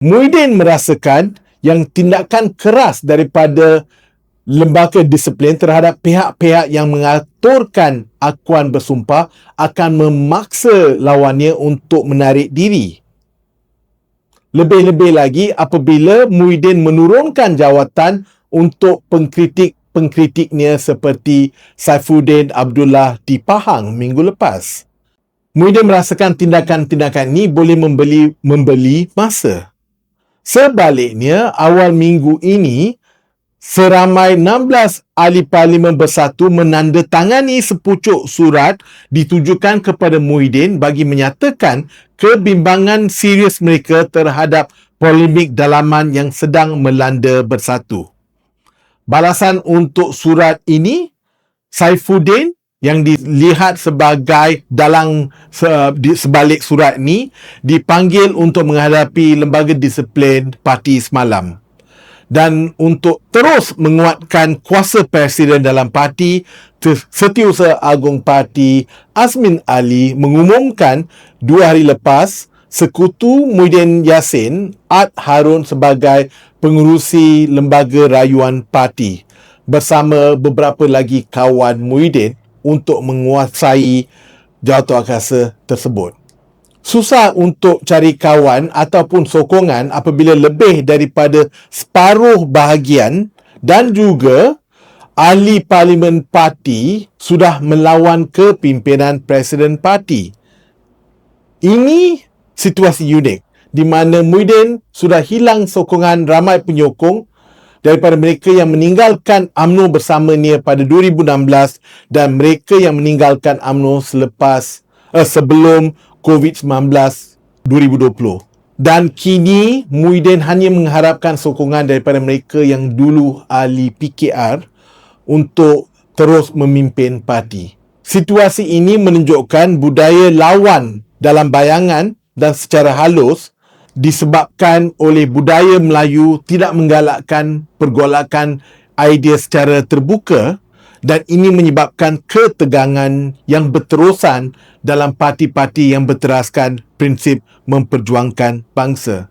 Muhyiddin merasakan yang tindakan keras daripada lembaga disiplin terhadap pihak-pihak yang mengaturkan akuan bersumpah akan memaksa lawannya untuk menarik diri. Lebih-lebih lagi apabila Muhyiddin menurunkan jawatan untuk pengkritik-pengkritiknya seperti Saifuddin Abdullah di Pahang minggu lepas. Muhyiddin merasakan tindakan-tindakan ini boleh membeli membeli masa. Sebaliknya, awal minggu ini, seramai 16 ahli parlimen bersatu menandatangani sepucuk surat ditujukan kepada Muhyiddin bagi menyatakan kebimbangan serius mereka terhadap polemik dalaman yang sedang melanda bersatu. Balasan untuk surat ini, Saifuddin yang dilihat sebagai dalang sebalik surat ini dipanggil untuk menghadapi lembaga disiplin parti semalam. Dan untuk terus menguatkan kuasa presiden dalam parti, Setiausaha Agung Parti Azmin Ali mengumumkan dua hari lepas sekutu Muhyiddin Yassin Ad Harun sebagai pengurusi lembaga rayuan parti bersama beberapa lagi kawan Muhyiddin untuk menguasai jawatankuasa tersebut susah untuk cari kawan ataupun sokongan apabila lebih daripada separuh bahagian dan juga ahli parlimen parti sudah melawan kepimpinan presiden parti. Ini situasi unik di mana Muhyiddin sudah hilang sokongan ramai penyokong daripada mereka yang meninggalkan UMNO bersamanya pada 2016 dan mereka yang meninggalkan UMNO selepas uh, sebelum COVID-19 2020. Dan kini Muhyiddin hanya mengharapkan sokongan daripada mereka yang dulu ahli PKR untuk terus memimpin parti. Situasi ini menunjukkan budaya lawan dalam bayangan dan secara halus disebabkan oleh budaya Melayu tidak menggalakkan pergolakan idea secara terbuka dan ini menyebabkan ketegangan yang berterusan dalam parti-parti yang berteraskan prinsip memperjuangkan bangsa.